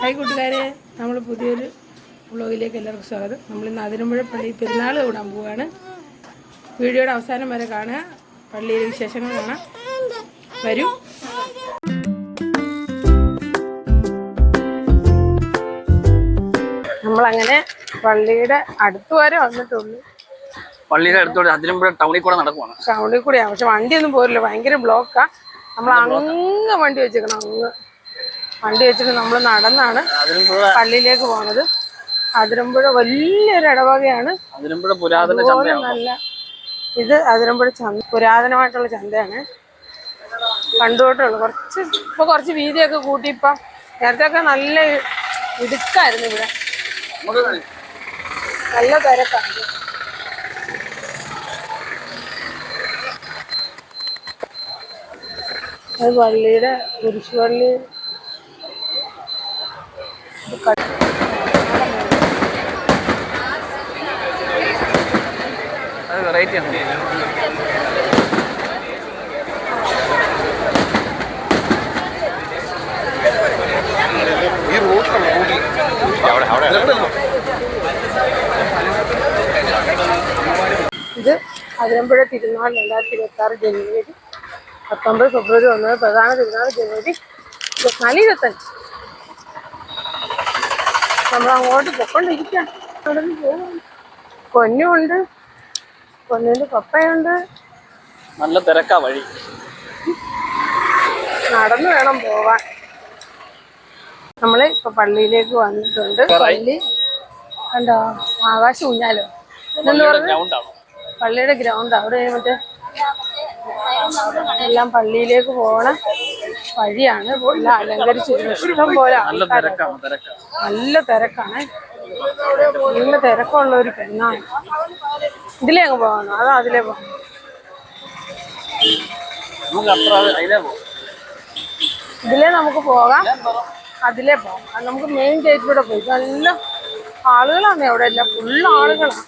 Hi കൂട്ടുകാരെ നമ്മൾ പുതിയൊരു വ്ളോഗിലേക്ക് എല്ലാവർക്കും സ്വാഗതം. നമ്മൾ ഇന്ന് അതിരമ്പുഴ പള്ളി പെരുന്നാൾ കൂടാൻ പോവുകയാണ് വീഡിയോയുടെ അവസാനം വരെ കാണുക. പള്ളിയിലെ വിശേഷങ്ങൾ കാണാം. വരൂ. നമ്മളങ്ങനെ പള്ളിയുടെ അടുത്ത് വരെ വന്നിട്ടുള്ളൂ. പള്ളിയുടെ അടുത്തോടെ അതിരമ്പുഴ ടൗണിൽ കൂടെ നടക്കുവാണ്. ടൗണിൽ കൂടെയാണ് പക്ഷെ വണ്ടിയൊന്നും പോരില്ല. ഭയങ്കര ബ്ലോക്കാണ് നമ്മൾ അങ്ങ് വണ്ടി വെച്ചേക്കണം അങ്ങ്. വണ്ടി വെച്ചിട്ട് നമ്മൾ നടന്നാണ് പള്ളിയിലേക്ക് പോണത്. അതിരമ്പുഴ വലിയൊരു ഇടവകയാണ്. അതിരമ്പുഴ പുരാതന നല്ല ഇത് അതിരമ്പുഴ ചന്ത പുരാതനമായിട്ടുള്ള ചന്തയാണ്. പണ്ടുതൊട്ടുള്ളു കുറച്ച് ഇപ്പൊ കുറച്ച് വീതിയൊക്കെ കൂട്ടി ഇപ്പം നേരത്തെ ഒക്കെ നല്ല ഇടുക്കായിരുന്നു ഇവിടെ. നല്ല തിരക്കാണ് അത് പള്ളിയുടെ കുരിശുപള്ളി വെറൈറ്റി ആണ്. ഇത് അതിരമ്പുഴ തിരുനാൾ രണ്ടായിരത്തി ഇരുപത്തി ആറ് ജനുവരി പത്തൊമ്പത് ഫെബ്രുവരി ഒന്നത് പ്രധാന തിരുനാൾ ജനുവരി ഇരുപത്തിനാല് ഇരുപത്തഞ്ച് നമ്മൾ അങ്ങോട്ട് പൊക്കൊണ്ടിരിക്കാം. അവിടെ നിന്ന് പോകും പൊന്നുണ്ട് പൊന്നിന്റെ പപ്പയുണ്ട്. നല്ല തിരക്കാ വഴി. നടന്നു വേണം പോവാൻ. നമ്മൾ ഇപ്പൊ പള്ളിയിലേക്ക് വന്നിട്ടുണ്ട്. പള്ളി കണ്ടോ? ആകാശം ഊഞ്ഞാലോ? ഇതെന്ന് പറഞ്ഞ? ഗ്രൗണ്ടാണ് പള്ളിയുടെ ഗ്രൗണ്ട് അവിടെ മറ്റേ എല്ലാം പള്ളിയിലേക്ക് പോണ വഴിയാണ് എല്ലാം അലങ്കരിച്ച് ഇഷ്ടം പോലെ നല്ല തിരക്കാണ് നല്ല തിരക്കാണ്. നല്ല തിരക്കുള്ള ഒരു പെണ്ണാണ്. ഇതിലേ അങ്ങ് പോകണം അതോ അതിലേ പോകണം ഇതിലേ നമുക്ക് പോകാം. അതിലേ പോകാം. നമുക്ക് മെയിൻ ഗേറ്റിലൂടെ പോയി. നല്ല ആളുകളാണ് അവിടെ എല്ലാം. ഫുൾ ആളുകളാണ്.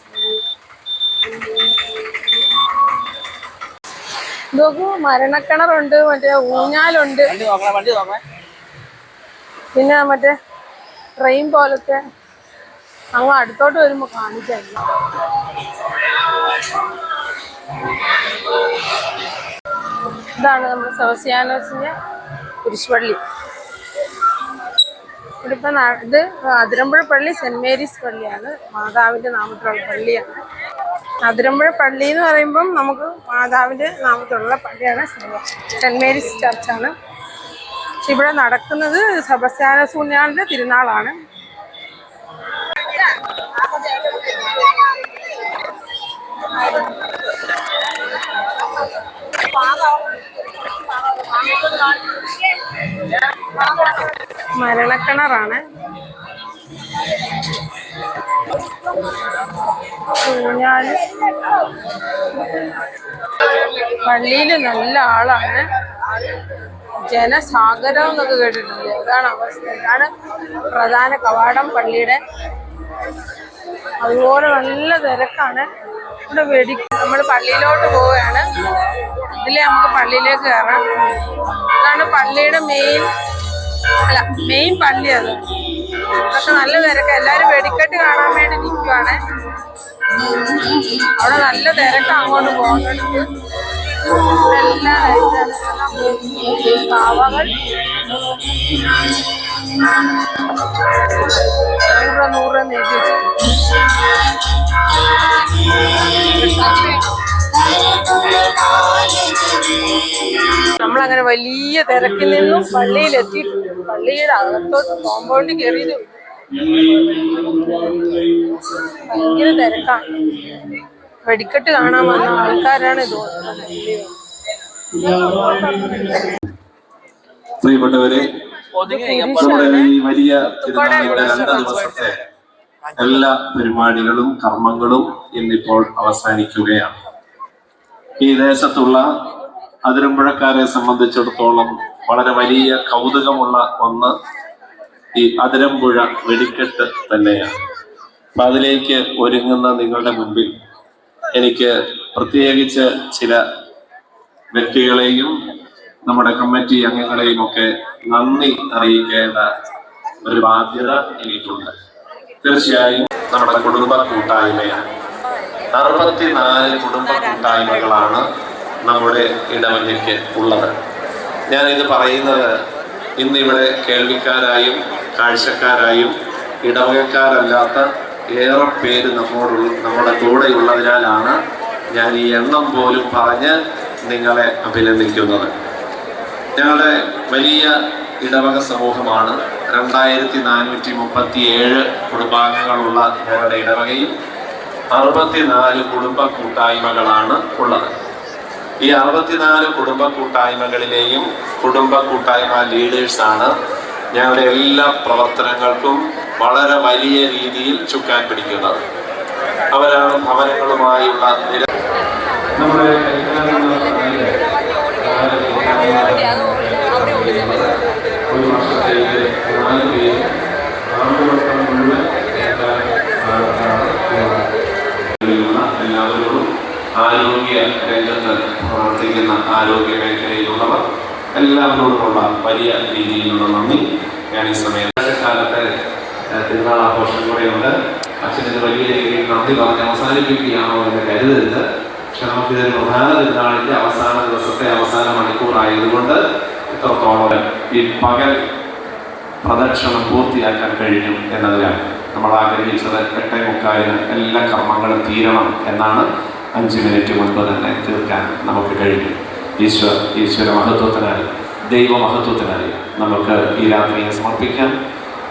നോക്കൂ മരണക്കിണറുണ്ട് മറ്റേ ഊഞ്ഞാലുണ്ട്. പിന്നെ മറ്റേ ട്രെയിൻ പോലത്തെ അങ്ങ് അടുത്തോട്ട് വരുമ്പോ കാണിച്ചായിരുന്നു ഇതാണ് നമ്മുടെ സെവസ്യാനോസിന്റെ കുരിശുപള്ളി. ഇവിടെ ഇപ്പൊ നാ- ഇത് അതിരമ്പുഴ പള്ളി സെന്റ് മേരീസ് പള്ളിയാണ്. മാതാവിന്റെ നാമത്തിലുള്ള പള്ളിയാണ്. അതിരമ്പുഴ പള്ളി എന്ന് പറയുമ്പം നമുക്ക് മാതാവിന്റെ നാമത്തിലുള്ള പള്ളിയാണ് സെന്റ് മേരീസ് ചർച്ചാണ്. പക്ഷെ ഇവിടെ നടക്കുന്നത് സെബസ്ത്യാന സൂന്യാളിന്റെ തിരുനാളാണ്. മരണക്കിണറാണ്. ഊഞ്ഞാൽ പള്ളിയിൽ നല്ല ആളാണ്. ജനസാഗരം എന്നൊക്കെ കേട്ടിട്ടില്ലേ അതാണ് അവസ്ഥ. ഇതാണ് പ്രധാന കവാടം പള്ളിയുടെ. അതുപോലെ നല്ല തിരക്കാണ്. ഇവിടെ വെടി നമ്മൾ പള്ളിയിലോട്ട് പോവുകയാണ്. ഇതിലെ നമുക്ക് പള്ളിയിലേക്ക് കയറാം. അതാണ് പള്ളിയുടെ മെയിൻ അല്ല മെയിൻ പള്ളി അത്. അതൊക്കെ നല്ല തിരക്ക്. എല്ലാവരും വെടിക്കെട്ട് കാണാൻ വേണ്ടി നിൽക്കുവാണ് അവിടെ നല്ല തിരക്ക് അങ്ങോട്ട് പോകുന്നുണ്ട് എല്ലാ പാവകൾ നൂറ് നൂറ് നീട്ടി നമ്മളങ്ങനെ വലിയ തിരക്കിൽ നിന്നും പള്ളിയിലെത്തി പള്ളിയുടെ അകത്തോട്ട് കോമ്പൗണ്ടിൽ കയറിയത് ഭയങ്കര തിരക്കാണ്. വെടിക്കെട്ട് കാണാൻ വന്ന ആൾക്കാരാണ് ഇത് പ്രിയപ്പെട്ടവരെ ഒതുങ്ങി നമ്മുടെ ഈ വലിയ രണ്ട് ദിവസത്തെ എല്ലാ പരിപാടികളും കർമ്മങ്ങളും ഇന്നിപ്പോൾ അവസാനിക്കുകയാണ്. ഈ ദേശത്തുള്ള അതിരമ്പുഴക്കാരെ സംബന്ധിച്ചിടത്തോളം വളരെ വലിയ കൗതുകമുള്ള ഒന്ന് ഈ അതിരമ്പുഴ വെടിക്കെട്ട് തന്നെയാണ്. അപ്പൊ അതിലേക്ക് ഒരുങ്ങുന്ന നിങ്ങളുടെ മുൻപിൽ എനിക്ക് പ്രത്യേകിച്ച് ചില വ്യക്തികളെയും നമ്മുടെ കമ്മിറ്റി അംഗങ്ങളെയും ഒക്കെ നന്ദി അറിയിക്കേണ്ട ഒരു ബാധ്യത എനിക്കുണ്ട്. തീർച്ചയായും നമ്മുടെ കുടുംബ കൂട്ടായ്മയാണ്. അറുപത്തിനാല് കുടുംബ കൂട്ടായ്മകളാണ് നമ്മുടെ ഇടവകയ്ക്ക് ഉള്ളത്. ഞാനിത് പറയുന്നത് ഇന്നിവിടെ കേൾവിക്കാരായും കാഴ്ചക്കാരായും ഇടവകക്കാരല്ലാത്ത ഏറെ പേര് നമ്മോട് നമ്മുടെ കൂടെ ഉള്ളതിനാലാണ് ഞാൻ ഈ എണ്ണം പോലും പറഞ്ഞ് നിങ്ങളെ അഭിനന്ദിക്കുന്നത്. ഞങ്ങളുടെ വലിയ ഇടവക സമൂഹമാണ്. രണ്ടായിരത്തി നാനൂറ്റി മുപ്പത്തി ഏഴ് കുടുംബാംഗങ്ങളുള്ള ഞങ്ങളുടെ ഇടവകയിൽ അറുപത്തിനാല് കുടുംബ കൂട്ടായ്മകളാണ് ഉള്ളത്. ഈ അറുപത്തിനാല് കുടുംബ കൂട്ടായ്മകളിലെയും കുടുംബ കൂട്ടായ്മ ലീഡേഴ്സാണ് ഞങ്ങളുടെ എല്ലാ പ്രവർത്തനങ്ങൾക്കും വളരെ വലിയ രീതിയിൽ ചുക്കാൻ പിടിക്കുന്നത്. അവരാണ് ഭവനങ്ങളുമായുള്ള നമ്മുടെ ആരോഗ്യ രംഗത്ത് പ്രവർത്തിക്കുന്ന ആരോഗ്യ മേഖലയിലുള്ളവർ എല്ലാവരോടുമുള്ള വലിയ രീതിയിലുള്ള നന്ദി. ഞാൻ ഈ സമയത്ത് കാലത്തെ തിരുനാൾ ആഘോഷം കൂടെയുണ്ട്. അച്ഛന്റെ വലിയ രീതിയിൽ നന്ദി പറഞ്ഞ് അവസാനിപ്പിക്കുകയാണോ എന്ന് കരുതരുത്. പക്ഷെ നമുക്കിതൊരു പ്രധാന തിരുനാളിന്റെ അവസാന ദിവസത്തെ അവസാന മണിക്കൂറായതുകൊണ്ട് ഇത്രത്തോളം ഈ പകൽ പ്രദക്ഷിണം പൂർത്തിയാക്കാൻ കഴിയും എന്നതിലാണ്. നമ്മൾ ആഗ്രഹിച്ചത് എട്ടേ മുക്കാലിന് എല്ലാ കർമ്മങ്ങളും തീരണം എന്നാണ്. അഞ്ച് മിനിറ്റ് മുൻപ് തന്നെ തീർക്കാൻ നമുക്ക് കഴിയും. ഈശ്വർ ഈശ്വര മഹത്വത്തിനായി ദൈവമഹത്വത്തിനായി നമുക്ക് ഈ രാത്രിയെ സമർപ്പിക്കാം.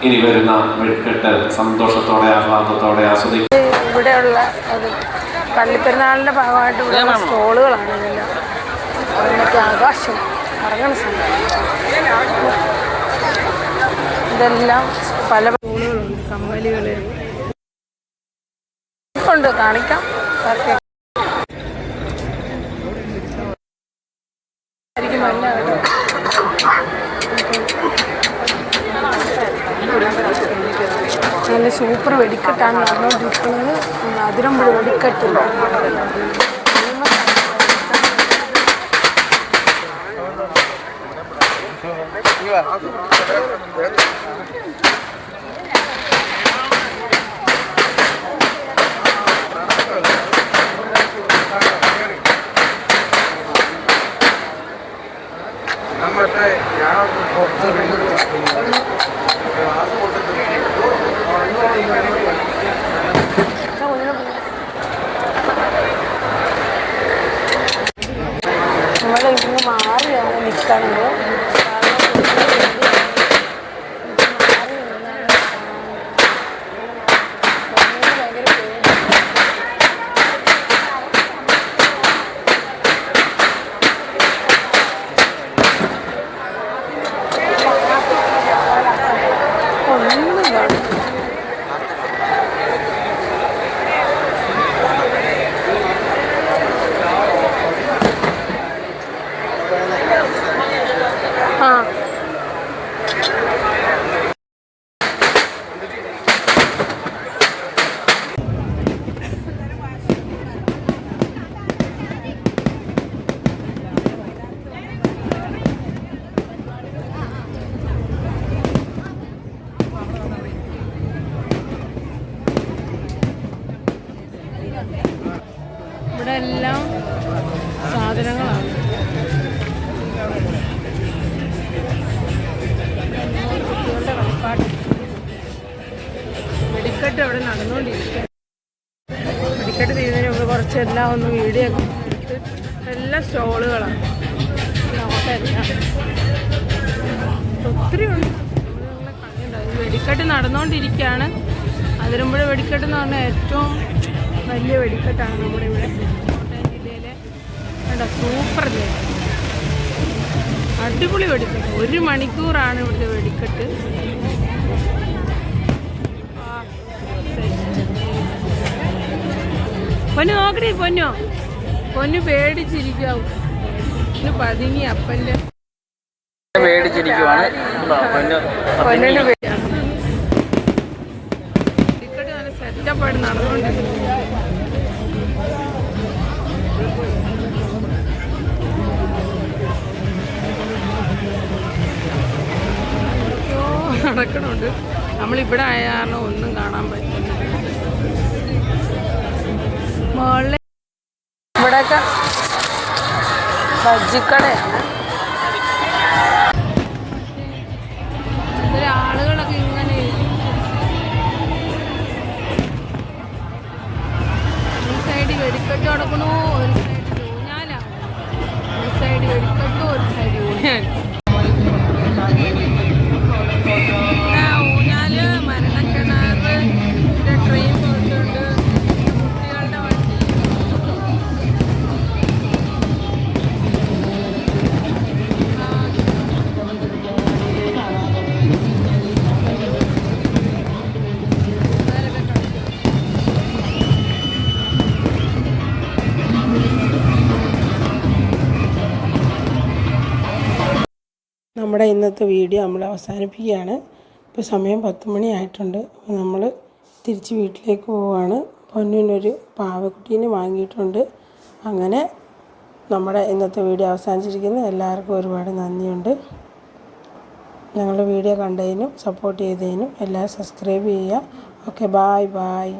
ഇനി വരുന്ന വെടിക്കെട്ട് സന്തോഷത്തോടെ ആഹ്ലാദത്തോടെ ആസ്വദിക്കും. ഇവിടെയുള്ള പള്ളിപ്പെരുന്നാളിന്റെ ഭാഗമായിട്ട് ഇവിടെ സ്റ്റോളുകളാണ് ഇതെല്ലാം അതിനൊക്കെ ആകാശം ഇതെല്ലാം പല സ്റ്റോളുകളുണ്ട് കമ്മലുകൾ ഉണ്ട് കാണിക്കാം. ഓക്കെ. നല്ല കേട്ടോ. നല്ല സൂപ്പർ വെടിക്കെട്ടാണ് നടന്നുകൊണ്ടിരിക്കുന്നത് അതിരമ്പുഴ വെടിക്കെട്ട് നമ്മൾ ഇന്ന് മാറിയാണ് നിൽക്കുന്നത്. അവിടെ നടന്നുകൊണ്ടിരിക്കുക ടിക്കറ്റ് തീരുന്നതിന് മുമ്പ് കുറച്ച് എല്ലാം ഒന്ന് വീഡിയോ എല്ലാം സ്റ്റോളുകളാണ്. ഒത്തിരി വെടിക്കെട്ട് നടന്നുകൊണ്ടിരിക്കുകയാണ്. അതിരമ്പുഴ വെടിക്കെട്ട് എന്ന് പറഞ്ഞാൽ ഏറ്റവും വലിയ വെടിക്കെട്ടാണ് നമ്മുടെ ഇവിടെ. കോട്ടയം ജില്ലയിലെ കണ്ടോ സൂപ്പർ ജില്ല. അടിപൊളി വെടിക്കെട്ട്. ഒരു മണിക്കൂറാണ് ഇവിടുത്തെ വെടിക്കെട്ട്. പൊന്നു നോക്കണേ പൊന്നോ. പൊന്നു പേടിച്ചിരിക്കാവും. പതുങ്ങി അപ്പന്റെ പേടിച്ചിരിക്കുവാണ്. പൊന്നിന് ടിക്കറ്റ് നല്ല സെറ്റപ്പായിട്ട് നടക്കണുണ്ട്. നമ്മളിവിടെ ആയ കാരണം ഒന്നും കാണാൻ പറ്റുന്നില്ല മുകളിൽ ഇവിടെയൊക്കെ ബജ്ജിക്കടയാണ് ആളുകളൊക്കെ ഇങ്ങനെ ഒരു സൈഡിൽ വെടിക്കെട്ട് കിടക്കണു ഒരു സൈഡ് ഊഞ്ഞാലാണ് ഒരു സൈഡ് വെടിക്കെട്ടും ഒരു സൈഡ് ഊഞ്ഞാൽ നമ്മുടെ ഇന്നത്തെ വീഡിയോ നമ്മൾ അവസാനിപ്പിക്കുകയാണ്. ഇപ്പോൾ സമയം പത്ത് മണിയായിട്ടുണ്ട് അപ്പോൾ നമ്മൾ തിരിച്ച് വീട്ടിലേക്ക് പോവുകയാണ്. പൊന്നിനൊരു പാവക്കുട്ടീനെ വാങ്ങിയിട്ടുണ്ട്. അങ്ങനെ നമ്മുടെ ഇന്നത്തെ വീഡിയോ അവസാനിച്ചിരിക്കുന്നു. എല്ലാവർക്കും ഒരുപാട് നന്ദിയുണ്ട്. ഞങ്ങളുടെ വീഡിയോ കണ്ടതിനും സപ്പോർട്ട് ചെയ്തതിനും എല്ലാവരും സബ്സ്ക്രൈബ് ചെയ്യുക. Okay bye bye